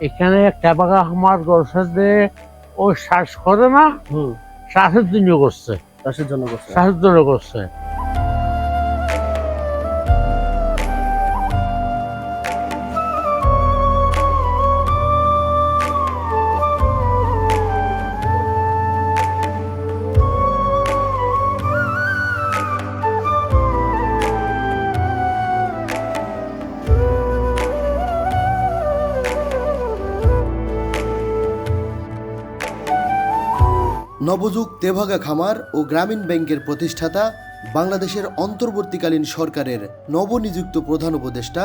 এখানে ক্যাপাকা আমার সাথে ও শ্বাস করে না হুম। শ্বাসের জন্য করছে। শ্বাসের জন্য করছে। শ্বাসের জন্য করছে। নবযুগ তেভাগা খামার ও গ্রামীণ ব্যাংকের প্রতিষ্ঠাতা বাংলাদেশের অন্তর্বর্তীকালীন সরকারের নবনিযুক্ত প্রধান উপদেষ্টা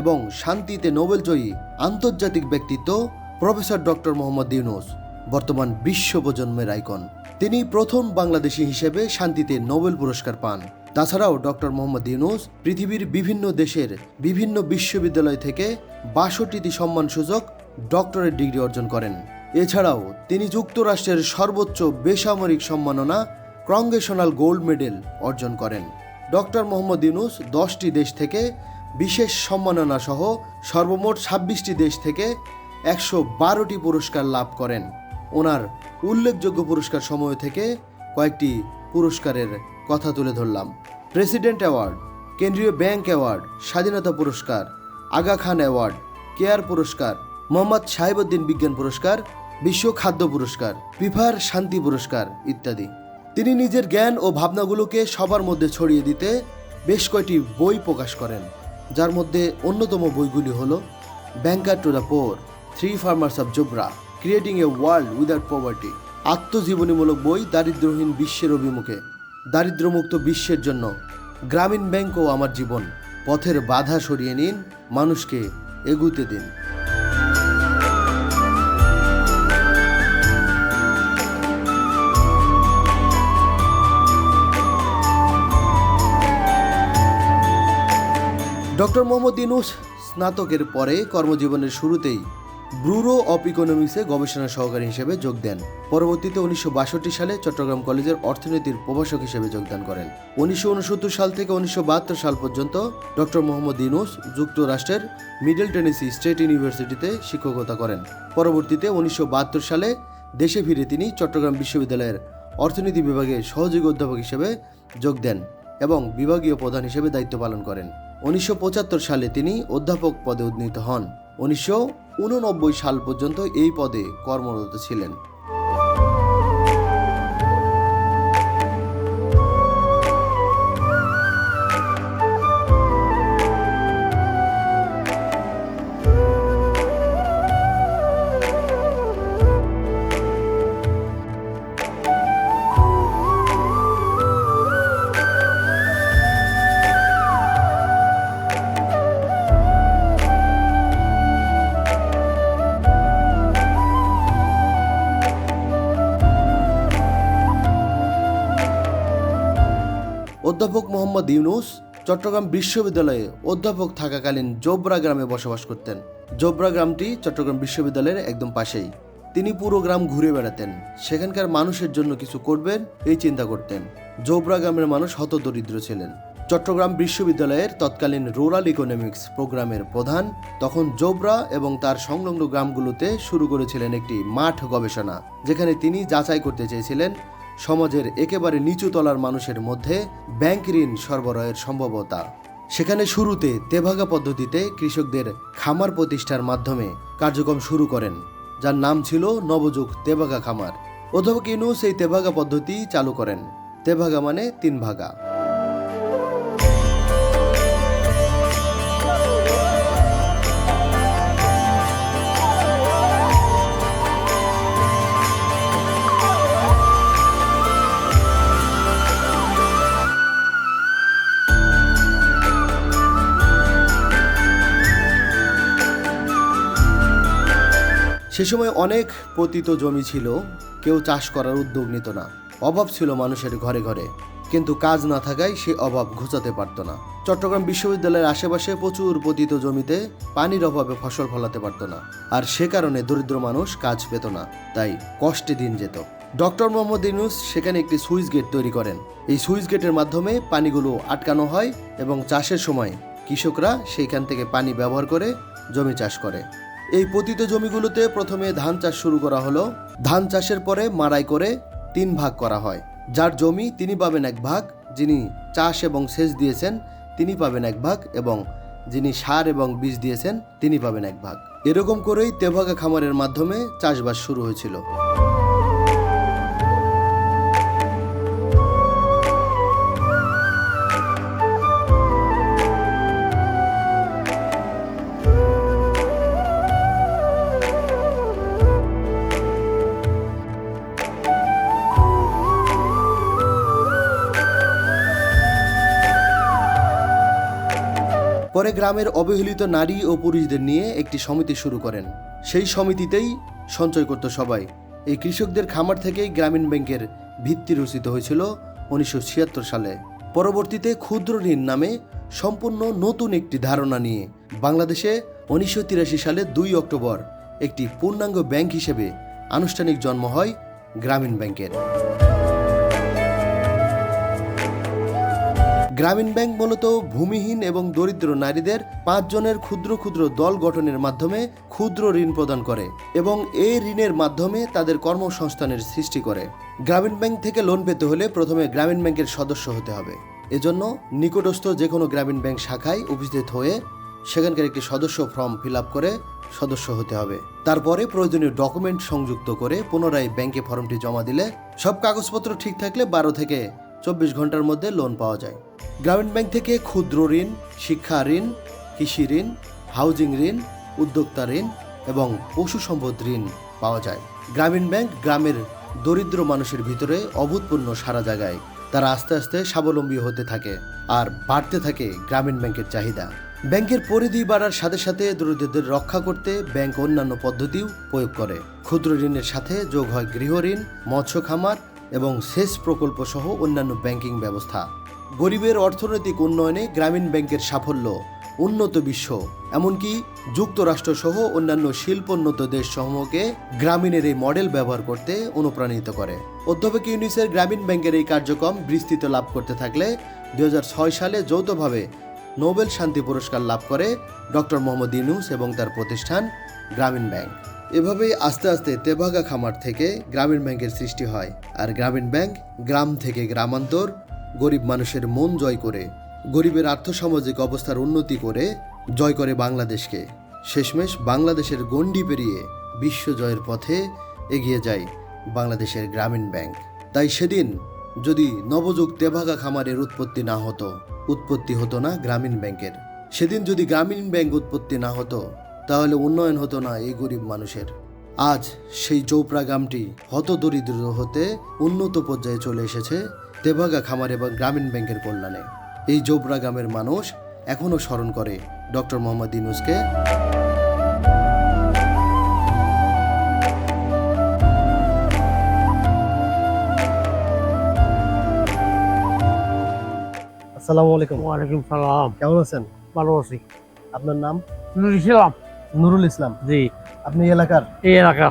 এবং শান্তিতে নোবেলজয়ী আন্তর্জাতিক ব্যক্তিত্ব প্রফেসর ডক্টর মোহাম্মদ ইউনুস, বর্তমান বিশ্ব প্রজন্মের আইকন। তিনি প্রথম বাংলাদেশি হিসেবে শান্তিতে নোবেল পুরস্কার পান। তাছাড়াও ডক্টর মোহাম্মদ ইউনুস পৃথিবীর বিভিন্ন দেশের বিভিন্ন বিশ্ববিদ্যালয় থেকে বাষট্টিটি সম্মানসূচক ডক্টরেট ডিগ্রি অর্জন করেন। এছাড়াও তিনি যুক্তরাষ্ট্রের সর্বোচ্চ বেসামরিক সম্মাননা কংগ্রেশনাল গোল্ড মেডেল অর্জন করেন। ডক্টর মোহাম্মদ ইউনুস দশটি দেশ থেকে বিশেষ সম্মাননা সহ সর্বমোট ছাব্বিশটি দেশ থেকে একশো বারোটি পুরস্কার লাভ করেন। ওনার উল্লেখযোগ্য পুরস্কার সময় থেকে কয়েকটি পুরস্কারের কথা তুলে ধরলাম। প্রেসিডেন্ট অ্যাওয়ার্ড, কেন্দ্রীয় ব্যাংক অ্যাওয়ার্ড, স্বাধীনতা পুরস্কার, আগা খান অ্যাওয়ার্ড, কেয়ার পুরস্কার মোহাম্মদ সাহেবউদ্দিন বিজ্ঞান পুরস্কার, বিশ্ব খাদ্য পুরস্কার, ফিফার শান্তি পুরস্কার ইত্যাদি। তিনি নিজের জ্ঞান ও ভাবনাগুলোকে সবার মধ্যে ছড়িয়ে দিতে বেশ কয়টি বই প্রকাশ করেন। যার মধ্যে অন্যতম বইগুলি হল banker to the poor three farmers of Jobra creating a world without poverty আত্মজীবনীমূলক বই দারিদ্র্যহীন বিশ্বের অভিমুখে, দারিদ্র্যমুক্ত বিশ্বের জন্য, গ্রামীণ ব্যাংক ও আমার জীবন, পথের বাধা সরিয়ে নিন, মানুষকে এগুতে দিন। ডক্টর মোহাম্মদ ইনুস স্নাতকের পরে কর্মজীবনের শুরুতেই ব্রুরো অফ ইকোনমিক্সে গবেষণা সহকারী হিসেবে যোগ দেন। পরবর্তীতে উনিশশো বাষট্টি সালে চট্টগ্রাম কলেজের অর্থনীতির প্রভাষক হিসেবে যোগদান করেন। উনিশশো উনসত্তর সাল থেকে উনিশশো বাহাত্তর সাল পর্যন্ত ডক্টর মোহাম্মদ ইনুস যুক্তরাষ্ট্রের মিডল টেনেসি স্টেট ইউনিভার্সিটিতে শিক্ষকতা করেন। পরবর্তীতে উনিশশো বাহাত্তর সালে দেশে ফিরে তিনি চট্টগ্রাম বিশ্ববিদ্যালয়ের অর্থনীতি বিভাগে সহযোগী অধ্যাপক হিসেবে যোগ দেন এবং বিভাগীয় প্রধান হিসেবে দায়িত্ব পালন করেন। উনিশশো পঁচাত্তর সালে তিনি অধ্যাপক পদে উন্নীত হন। উনিশশো উননব্বই সাল পর্যন্ত এই পদে কর্মরত ছিলেন। অধ্যাপক মোহাম্মদ ইউনুস চট্টগ্রাম বিশ্ববিদ্যালয়ে অধ্যাপক থাকাকালীন জোবরা গ্রামে বসবাস করতেন। জোবরা গ্রামটি চট্টগ্রাম বিশ্ববিদ্যালয়ের একদম পাশেই। তিনি পুরো গ্রাম ঘুরে বেড়াতেন। সেখানকার মানুষের জন্য কিছু করবেন, এই চিন্তা করতেন। জোবরা গ্রামের মানুষ হতদরিদ্র ছিলেন। চট্টগ্রাম বিশ্ববিদ্যালয়ের তৎকালীন রুরাল ইকোনমিক্স প্রোগ্রামের প্রধান তখন জোবরা এবং তার সংলগ্ন গ্রামগুলোতে শুরু করেছিলেন একটি মাঠ গবেষণা, যেখানে তিনি যাচাই করতে চেয়েছিলেন সমাজের একেবারে নিচু তলার মানুষের মধ্যে ব্যাংক ঋণ সরবরাহের সম্ভবতা। সেখানে শুরুতে তেভাগা পদ্ধতিতে কৃষকদের খামার প্রতিষ্ঠার মাধ্যমে কার্যক্রম শুরু করেন, যার নাম ছিল নবযুগ তেভাগা খামার। অধ্যাপক ইউনুস এই তেভাগা পদ্ধতি চালু করেন। তেভাগা মানে তিন ভাগা সে সময় অনেক পতিত জমি ছিল, কেউ চাষ করার উদ্যোগ নিত না। অভাব ছিল মানুষের ঘরে ঘরে, কিন্তু কাজ না থাকায় সে অভাব ঘুচাতে পারত না। চট্টগ্রাম বিশ্ববিদ্যালয়ের আশেপাশে প্রচুর পতিত জমিতে পানির অভাবে ফসল ফলাতে পারত না, আর সে কারণে দরিদ্র মানুষ কাজ পেত না, তাই কষ্টে দিন যেত। ডক্টর মোহাম্মদ ইউনুস সেখানে একটি সুইচ গেট তৈরি করেন। এই সুইচ গেটের মাধ্যমে পানিগুলো আটকানো হয় এবং চাষের সময় কৃষকরা সেইখান থেকে পানি ব্যবহার করে জমি চাষ করে। এই পতিত জমিগুলোতে প্রথমে ধান চাষ শুরু করা হলো। ধান চাষের পরে মাড়াই করে তিন ভাগ করা হয়। যার জমি তিনি পাবেন এক ভাগ, যিনি চাষ এবং সেচ দিয়েছেন তিনি পাবেন এক ভাগ এবং যিনি সার এবং বীজ দিয়েছেন তিনি পাবেন এক ভাগ। এরকম করেই তেভাগা খামারের মাধ্যমে চাষবাস শুরু হয়েছিল। পরে গ্রামের অবহেলিত নারী ও পুরুষদের নিয়ে একটি সমিতি শুরু করেন। সেই সমিতিতেই সঞ্চয় করত সবাই। এই কৃষকদের খামার থেকেই গ্রামীণ ব্যাংকের ভিত্তি রচিত হয়েছিল উনিশশো ছিয়াত্তর সালে। পরবর্তীতে ক্ষুদ্র ঋণ নামে সম্পূর্ণ নতুন একটি ধারণা নিয়ে বাংলাদেশে উনিশশো তিরাশি সালে দুই অক্টোবর একটি পূর্ণাঙ্গ ব্যাংক হিসেবে আনুষ্ঠানিক জন্ম হয় গ্রামীণ ব্যাংকের। গ্রামীণ ব্যাংক মূলত ভূমিহীন এবং দরিদ্র নারীদের পাঁচজনের ক্ষুদ্র ক্ষুদ্র দল গঠনের মাধ্যমে ক্ষুদ্র ঋণ প্রদান করে এবং এই ঋণের মাধ্যমে তাদের কর্মসংস্থানের সৃষ্টি করে। গ্রামীণ ব্যাংক থেকে লোন পেতে হলে প্রথমে গ্রামীণ ব্যাংকের সদস্য হতে হবে। এজন্য নিকটস্থ যে কোনো গ্রামীণ ব্যাংক শাখায় উপস্থিত হয়ে সেখানকার একটি সদস্য ফর্ম ফিল করে সদস্য হতে হবে। তারপরে প্রয়োজনীয় ডকুমেন্ট সংযুক্ত করে পুনরায় ব্যাংকে ফর্মটি জমা দিলে সব কাগজপত্র ঠিক থাকলে বারো থেকে চব্বিশ ঘণ্টার মধ্যে লোন পাওয়া যায়। গ্রামীণ ব্যাংক থেকে ক্ষুদ্র ঋণ, শিক্ষা ঋণ, কৃষি ঋণ, হাউজিং ঋণ, উদ্যোক্তা ঋণ এবং পশু সম্পদ ঋণ পাওয়া যায়। গ্রামীণ ব্যাংক গ্রামের দরিদ্র মানুষের ভিতরে অভূতপূর্ণ সারা জায়গায় তারা আস্তে আস্তে স্বাবলম্বী হতে থাকে আর বাড়তে থাকে গ্রামীণ ব্যাংকের চাহিদা। ব্যাংকের পরিধি বাড়ার সাথে সাথে দরিদ্রদের রক্ষা করতে ব্যাংক অন্যান্য পদ্ধতিও প্রয়োগ করে। ক্ষুদ্র ঋণের সাথে যোগ হয় গৃহ ঋণ, মৎস্য খামার এবং সেচ প্রকল্প সহ অন্যান্য ব্যাংকিং ব্যবস্থা। গরিবের অর্থনৈতিক উন্নয়নে গ্রামীণ ব্যাংকের সাফল্য, উন্নত বিশ্ব, এমনকি যুক্তরাষ্ট্র সহ অন্যান্য শিল্পোন্নত দেশ সমূহকে গ্রামীণের এই মডেল ব্যবহার করতে অনুপ্রাণিত করে। অধ্যাপক ইউনিসের গ্রামীণ ব্যাংকের এই কার্যক্রম বিস্তৃত লাভ করতে থাকলে দুই হাজার ছয় সালে যৌথভাবে নোবেল শান্তি পুরস্কার লাভ করে ডক্টর মোহাম্মদ ইউনুস এবং তার প্রতিষ্ঠান গ্রামীণ ব্যাংক। এভাবেই আস্তে আস্তে তেভাগা খামার থেকে গ্রামীণ ব্যাংকের সৃষ্টি হয়, আর গ্রামীণ ব্যাংক গ্রাম থেকে গ্রামান্তর গরিব মানুষের মন জয় করে, গরিবের আর্থসামাজিক অবস্থার উন্নতি করে জয় করে বাংলাদেশকে। শেষমেশ বাংলাদেশের গণ্ডি পেরিয়ে বিশ্ব জয়ের পথে এগিয়ে যায় বাংলাদেশের গ্রামীণ ব্যাংক। তাই সেদিন যদি নবযুগ তেভাগা খামারের উৎপত্তি না হতো, উৎপত্তি হতো না গ্রামীণ ব্যাংকের। সেদিন যদি গ্রামীণ ব্যাংক উৎপত্তি না হতো, তাহলে উন্নয়ন হতো না এই গরিব মানুষের। আজ সেই চৌপড়া গ্রামটি হত দরিদ্র হতে উন্নত পর্যায়ে চলে এসেছে তেভাগা খামার এবং গ্রামীণ ব্যাংকের কল্যাণে। এই জোবরা গ্রামের মানুষ এখনও স্মরণ করে ডক্টর মোহাম্মদ ইনুসকে আসসালামু আলাইকুম। ওয়ালাইকুম সালাম। কেমন আছেন? ভালো আছি। আপনার নাম? নুরিছিলাম নুরুল ইসলাম। জি। আপনি এলাকার? এই এলাকা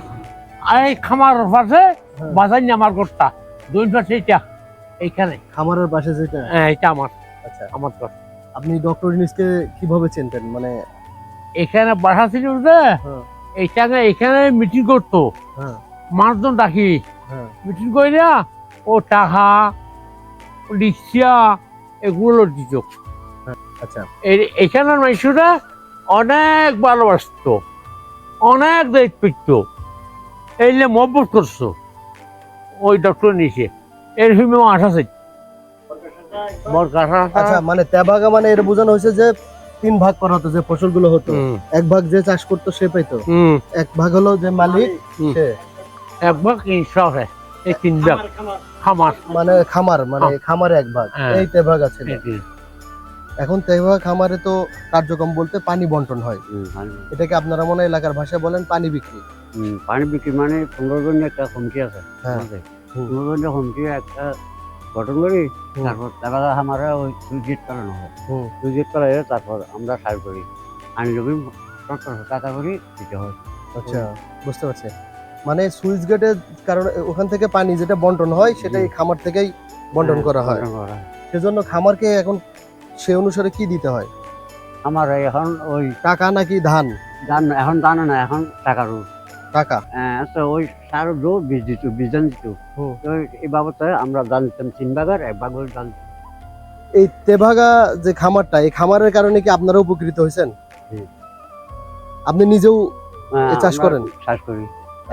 এই খামার পাশে বাজার আমার ঘরটা দুই পাশে এইটা এইখানে খামারের পাশে যেটা? হ্যাঁ এটা আমার। আচ্ছা। আমার ঘর। আপনি ডক্টর ইনিসকে কীভাবে চিনতেন? মানে এখানে বাসা ছিল যে হ্যাঁ। এইখানে এখানে মিটিং করতো। হ্যাঁ। মানুষজন ডাকি। হ্যাঁ। মিটিং করিয়া ও টাকা রিক্সা এগুলো দিত। আচ্ছা। এখানের মানুষরা অনেক ভালোবাসতো অনেক দায়িত্ব এই যে মহব্বত করছ। ওই ডক্টর নিচে এর হিমে আছে। আচ্ছা মানে তেবাগা মানে এটা বোঝানো হয়েছে যে তিন ভাগ করা হতো যে ফসলগুলো হতো। এক ভাগ যে চাষ করতো সে পাইতো। এক ভাগ হলো যে মালিক একবার ইনশাল এই তিন ভাগ। খামার মানে খামার মানে খামারে। এক ভাগ। হ্যাঁ। এই তেভাগা তিন। এখন তেভাগা খামারে তো কার্যক্রম বলতে পানি বন্টন হয়। এটাকে আপনারা মনে হয় এলাকার ভাষায় বলেন পানি বিক্রি। হুম, পানি বিক্রি মানে পনেরো জন একটা কমিটি আছে। হ্যাঁ। আমাদের। হুম। পনেরো জনের একটা গঠন করি। তারপর তারা আমার ওই গেট করানো হয় গেট করা হয় তারপর আমরা সার করি। জমি সতেরোশো টাকা করে দিতে হয়। আচ্ছা বুঝতে পারছি। মানে সুইচ গেটের কারণে ওখান থেকে পানি যেটা বন্টন হয় সেটাই খামার থেকেই বন্টন করা হয়। সেজন্য খামারকে এখন সে অনুসারে কি দিতে হয়? আমার এখন ওই টাকা নাকি ধান? ধান এখন ধান না এখন টাকার উপর। টাকা? তো ওই সার দো বীজ দিত বীজ দিত। তো এই বাবদে আমরা ধান তিন ভাগের এক ভাগ করে এই তেভাগা যে খামারটা এই খামারের কারণে কি আপনারা উপকৃত হয়েছেন? আপনি নিজেও চাষ করেন? চাষ করি।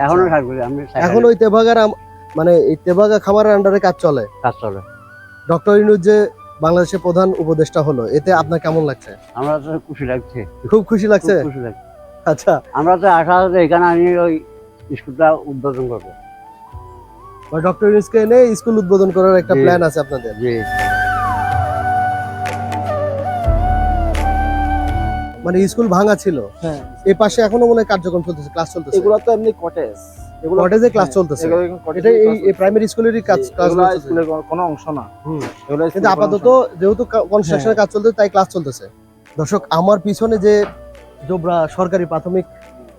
এখনও চাষ করি আমি এখন ওই তেভাগার মানে এই তেভাগা খামারের আন্ডারে কাজ চলে? কাজ চলে। ডক্টর ইনুজ যে বাংলাদেশের প্রধান উপদেষ্টা হলো এতে আপনার কেমন লাগছে? আমরা খুশি লাগছে। খুব খুশি লাগছে? খুব খুশি লাগছে। আচ্ছা। আমরা তো আশা আছে এখানে আমি ওই স্কুলটা উদ্বোধন করব। ডক্টর ইনুজকে এনে স্কুল উদ্বোধন করার একটা প্ল্যান আছে আপনাদের? মানে স্কুল ভাঙা ছিল। হ্যাঁ। এই পাশে এখনও মনে হয় কার্যক্রম চলতেছে ক্লাস চলতেছে? এগুলো তো এমনি কটেজ এগুলো কটেজে ক্লাস হ্যাঁ, চলতেছে। এটা এই প্রাইমারি স্কুলেরই কাজ। ক্লাস চলতেছে। স্কুলের কোনো- কোনো অংশ না। হুম। কিন্তু আপাতত যেহেতু কনস্ট্রাকশনের কাজ চলতেছে তাই ক্লাস চলতেছে। দর্শক আমার পিছনে যে জোবরা সরকারি প্রাথমিক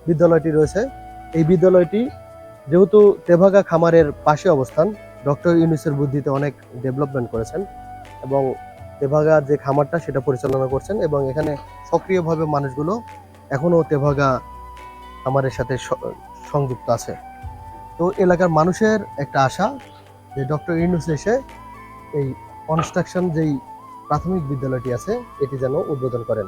বিদ্যালয়টি রয়েছে। এই বিদ্যালয়টি যেহেতু তেভাগা খামারের পাশে অবস্থান, ডক্টর ইউনুসের বুদ্ধিতে অনেক ডেভেলপমেন্ট করেছেন এবং তেভাগা যে খামারটা সেটা পরিচালনা করছেন এবং এখানে সক্রিয়ভাবে মানুষগুলো এখনও তেভাগা খামারের সাথে সংযুক্ত আছে। তো এলাকার মানুষের একটা আশা যে ডক্টর ইউনুস এসে এই কনস্ট্রাকশন যেই প্রাথমিক বিদ্যালয়টি আছে, এটি যেন উদ্বোধন করেন।